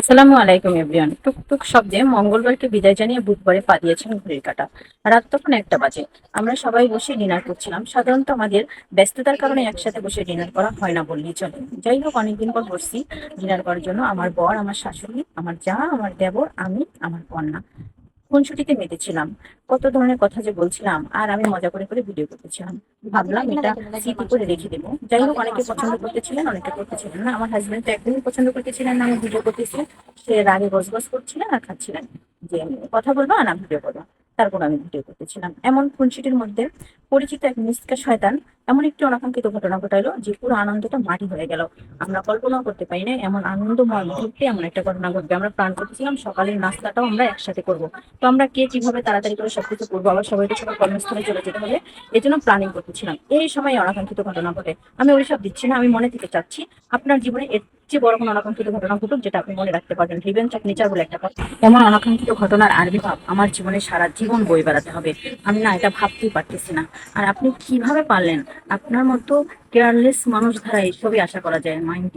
আসসালামু আলাইকুম, এভরিওয়ান। টুকটুক শব্দে মঙ্গলবারকে বিদায় জানিয়ে বুধবারে পা দিয়েছেন ঘড়ির কাটা। রাত তখন একটা বাজে। আমরা সবাই বসে ডিনার করছিলাম। সাধারণত আমাদের ব্যস্ততার কারণে একসাথে বসে ডিনার করা হয় না বললেই চলে। যাই হোক, অনেকদিন পর বসছি। ডিনার করার জন্য আমার বর, আমার শাশুড়ি, আমার যা, আমার দেবর, আমি, আমার কন্যা। খুনসুটিতে মেতেছিলাম। কত ধরনের কথা যে বলছিলাম, আর আমি মজা করে করে ভিডিও করতেছিলাম। ভাবলাম এটা স্মৃতি করে রেখে দেবো। যাই হোক, অনেকে পছন্দ করতেছিলেন, অনেকে করতেছিলেন না। আমার হাজবেন্ড তো একদমই পছন্দ করতেছিলেন না, আমি ভিডিও করতেছিলেন সে রাগে গজগজ করছিলেন আর খাচ্ছিলেন। যে কথা বলব না ভিডিও করব তারপর আমি ভিডিও করতেছিলাম। এমন খুনসিটির মধ্যে পরিচিত এক মিসকা শয়তান, এমন একটি অনাকাঙ্ক্ষিত ঘটনা ঘটাইলো যে পুরো আনন্দটা মাটি হয়ে গেল। আমরা কল্পনাও করতে পারি না এমন আনন্দময় মুহূর্তে এমন একটা ঘটনা ঘটবে। আমরা প্রাণ করতেছিলাম সকালের নাস্তাটাও আমরা একসাথে করব। তো আমরা কে কীভাবে তাড়াতাড়ি করে সবকিছু করব? আবার সবাইকে সবার কর্মস্থলে চলে যেতে হবে এই জন্য প্ল্যানিং করতেছিলাম। এই সময় অনাকাঙ্ক্ষিত ঘটনা ঘটে। আমি ওইসব দিচ্ছি না, আমি মনে থেকে চাচ্ছি আপনার জীবনে এর চেয়ে বড় কোনো অনাকাঙ্ক্ষিত ঘটনা ঘটুক যেটা আপনি মনে রাখতে পারবেন। রিভেঞ্জ অফ নেচার বলে একটা কথা। এমন অনাকাঙ্ক্ষিত ঘটনার আবির্ভাব আমার জীবনে সারা জীবন বই বেড়াতে হবে। আমি না এটা ভাবতেই পারতেছি না। আর আপনি কীভাবে পারলেন? আপনার মতো কেয়ারলেস মানুষ দ্বারা এসবই আশা করা যায় মাইন্ড